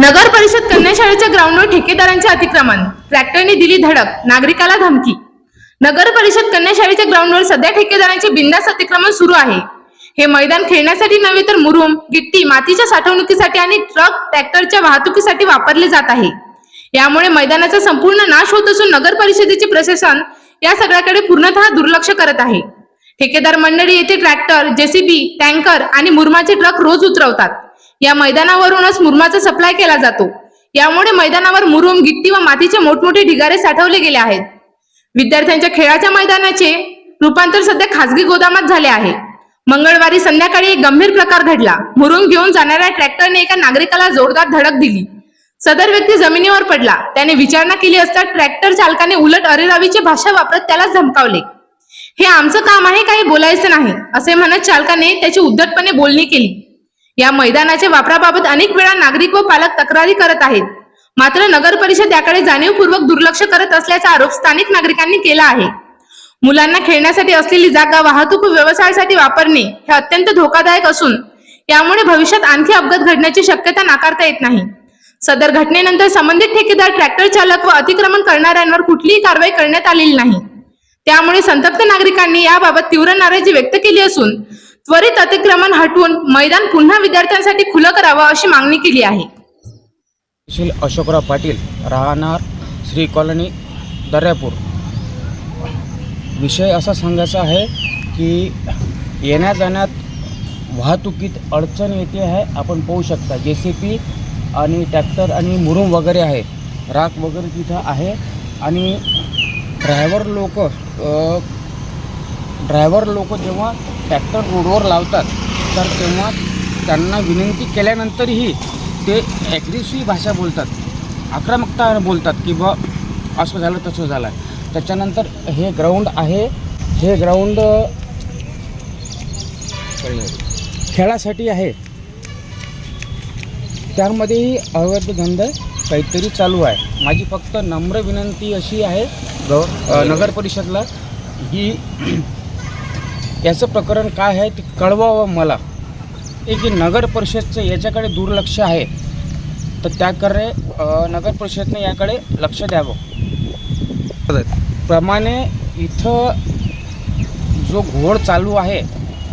नगर परिषद कन्या शाळेच्या ग्राउंडवर ठेकेदारांचे अतिक्रमण. ट्रॅक्टरने दिली धडक. नागरिकाला धमकी. नगर परिषद कन्या शाळेच्या ग्राउंडवर सध्या ठेकेदारांचे बिंदास अतिक्रमण सुरू आहे. हे मैदान खेळण्यासाठी नव्हे तर मुरुम गिट्टी मातीच्या साठवणुकीसाठी आणि ट्रक ट्रॅक्टरच्या वाहतुकीसाठी वापरले जात आहे. यामुळे मैदानाचा संपूर्ण नाश होत असून नगर परिषदेचे प्रशासन या सगळ्याकडे पूर्णतः दुर्लक्ष करत आहे. ठेकेदार मंडळी येथे ट्रॅक्टर जेसीबी टँकर आणि मुरमाचे ट्रक रोज उतरवतात. या मैदानावरूनच मुरमाचा सप्लाय केला जातो. यामुळे मैदानावर मुरुम गिट्टी व मातीचे मोठमोठे ढिगारे साठवले गेले आहेत. विद्यार्थ्यांच्या खेळाच्या मैदानाचे रूपांतर सध्या खासगी गोदामात झाले आहे. मंगळवारी संध्याकाळी एक गंभीर प्रकार घडला. मुरुम घेऊन जाणाऱ्या ट्रॅक्टरने एका नागरिकाला जोरदार धडक दिली. सदर व्यक्ती जमिनीवर पडला. त्याने विचारणा केली असता ट्रॅक्टर चालकाने उलट अरेरावीची भाषा वापरत त्याला धमकावले. हे आमचं काम आहे काही बोलायचं नाही असे म्हणत चालकाने त्याची उद्धटपणे बोलणी केली. या मैदानाच्या वापराबाबत अनेक वेळा नागरिक व पालक तक्रारी करत आहेत. मात्र नगर परिषद याकडे जाणीवपूर्वक दुर्लक्ष करत असल्याचा आरोप स्थानिक नागरिकांनी केला आहे. मुलांना खेळण्यासाठी असलेली जागा वाहतूक व व्यवसायासाठी वापरणे हे अत्यंत धोकादायक असून यामुळे भविष्यात आणखी अपघात घडण्याची शक्यता नाकारता येत नाही. सदर घटनेनंतर संबंधित ठेकेदार ट्रॅक्टर चालक व अतिक्रमण करणाऱ्यांवर कुठलीही कारवाई करण्यात आलेली नाही. त्यामुळे संतप्त नागरिकांनी याबाबत तीव्र नाराजी व्यक्त केली असून त्वरित अतिक्रमण हटवून मैदान पुन्हा विद्यार्थ्यांसाठी खुलं करावं अशी मागणी केली आहे. सुशील अशोकराव पाटील राहणार श्री कॉलनी दर्यापूर. विषय असा सांगायचा आहे की येण्या जाण्यात वाहतुकीत अडचण येते आहे आपण पाहू शकता. जे सी पी आणि ट्रॅक्टर आणि मुरुम वगैरे आहे राख वगैरे तिथं आहे. आणि ड्रायव्हर लोक ड्रायव्हर लोक जेव्हा ट्रॅक्टर रोडवर लावतात तर तेव्हा त्यांना विनंती केल्यानंतरही ते ॲग्रेसिव्ह भाषा बोलतात आक्रमकता बोलतात की बा असं झालं तसं झालं त्याच्यानंतर हे ग्राउंड आहे हे ग्राउंड खेळासाठी आहे. त्यामध्येही अवैध धंदा काहीतरी चालू आहे. माझी फक्त नम्र विनंती अशी आहे गव नगर परिषदला ही याचं प्रकरण काय आहे ते कळवावं मला. एक नगर परिषदचं याच्याकडे दुर्लक्ष आहे तर त्याकडे नगर परिषदने याकडे लक्ष द्यावं. प्रमाणे इथं जो घोड चालू आहे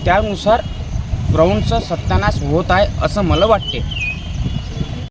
त्यानुसार ग्राउंडचा सत्यानाश होत आहे असं मला वाटते.